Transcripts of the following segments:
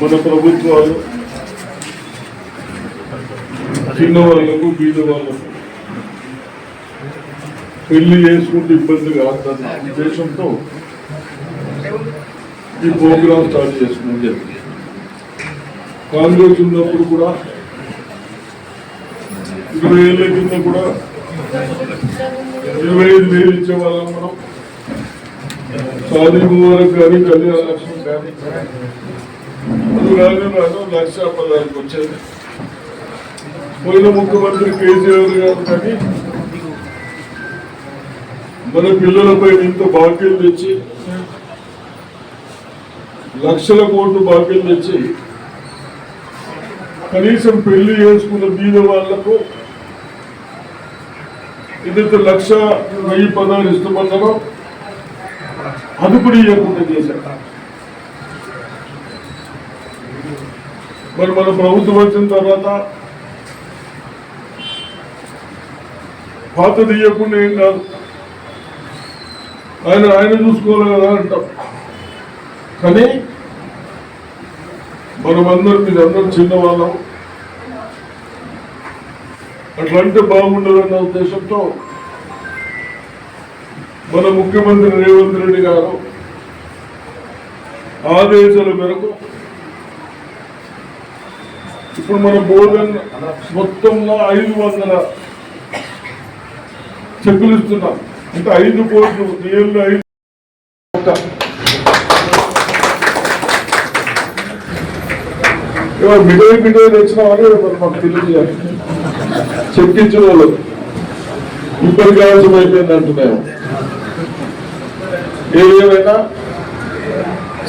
మన ప్రభుత్వాలు చిన్నవాళ్ళకు వాళ్ళకు పెళ్ళి చేసుకుంటే ఇబ్బంది కాదన్న ఉద్దేశంతో ఈ ప్రోగ్రాం స్టార్ట్ చేసుకోవడం జరిగింది. కాంగ్రెస్ ఉన్నప్పుడు కూడా ఇరవై ఏళ్ళ కింద కూడా ఇరవై ఐదు వేలు ఇచ్చే వాళ్ళం మనం. సాధి ముబారక్ కానీ కళ్యాణ లక్ష్మి కానీ రాను లక్ష పదహారుకి వచ్చేది. పోయిన ముఖ్యమంత్రి కేసీఆర్ గారు కానీ మన పిల్లలపై ఇంత బాకీలు తెచ్చి లక్షల కోట్లు బాకీలు తెచ్చి కనీసం పెళ్ళి చేసుకున్న బీద వాళ్ళకు ఏదైతే లక్ష వెయ్యి పదాలు ఇస్తామన్నారో అది కూడా ఇవ్వకుండా చేశారు. మరి మన ప్రభుత్వం వచ్చిన తర్వాత పాత తీయకుండా ఏం కాదు. ఆయన ఆయన చూసుకోవాలి కదా అంటాం. కానీ మనమందరం మీరు అందరం చిన్నవాళ్ళం. అట్లా అంటే బాగుండదన్న ఉద్దేశంతో మన ముఖ్యమంత్రి రేవంత్ రెడ్డి గారు ఆదేశాల మేరకు ఇప్పుడు మన బోధన్ మొత్తంలో ఐదు వందల చెక్కులు ఇస్తున్నాం. అంటే ఐదు కోట్లు నియర్లు ఐదు మిడిల్ మిడిల్ తెచ్చిన వాళ్ళు మరి మాకు తెలియజేయాలి చెక్కించిన వాళ్ళు. ఇప్పటికి కావాల్సి అయిపోయింది అంటున్నాము ఏదేమైనా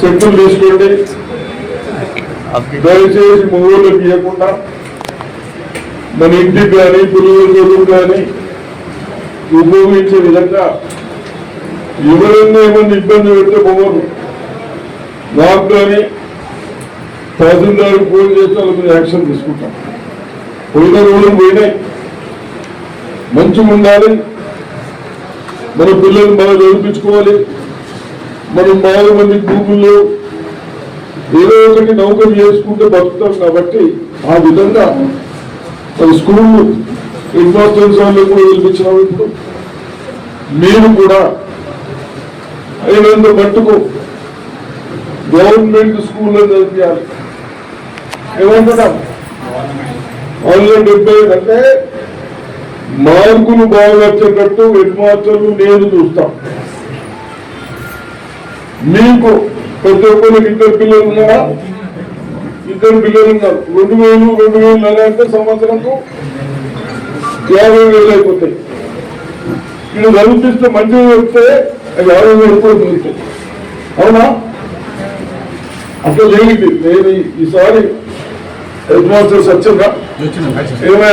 చెక్కులు తీసుకోండి. దయచేసి మొగోళ్ళకి ఇవ్వకుండా మన ఇంటికి కానీ పురుగుల కానీ ఉపయోగించే విధంగా ఎవరైనా ఏమన్నా ఇబ్బంది పెడితే పోవరు నాకు కానీ తహసీల్దారు ఫోన్ చేస్తే మీద యాక్షన్ తీసుకుంటాం. పోయిన రోజులు పోయినాయి. మంచిగా ఉండాలి. మన పిల్లలు బాగా చదివించుకోవాలి. మనం బాగా మంది గూగుల్లో ఏదో ఒకటి నౌకరు చేసుకుంటే బతుకుతాం కాబట్టి ఆ విధంగా మన స్కూళ్ళు హెడ్ వాళ్ళు కూడా పిలిపించినాము ఇప్పుడు. మీరు కూడా అయినంత మట్టుకు గవర్నమెంట్ స్కూల్లో చదివించాలి ఏమంటున్నాం? ఆన్లైన్ డెబ్బై అంటే మార్కులు బాగా వచ్చేటట్టు హెడ్ మాస్టర్లు నేను చూస్తాం. మీకు ప్రతి ఒక్కరికి ఇద్దరు పిల్లలు ఉన్నారా? ఇద్దరు పిల్లలు ఉన్నారు. రెండు వేలు రెండు వేలు నెల అంటే సంవత్సరంకు యాభై వేలు అయిపోతాయి. ఇది చదివిస్తే మంచిగా చెప్తే అది యాభై వేలు కూడా మిగులుతాయి అవునా? అట్లా లేదు నేను ఈసారి హెడ్ మాస్టర్ సత్యంగా ఏమైనా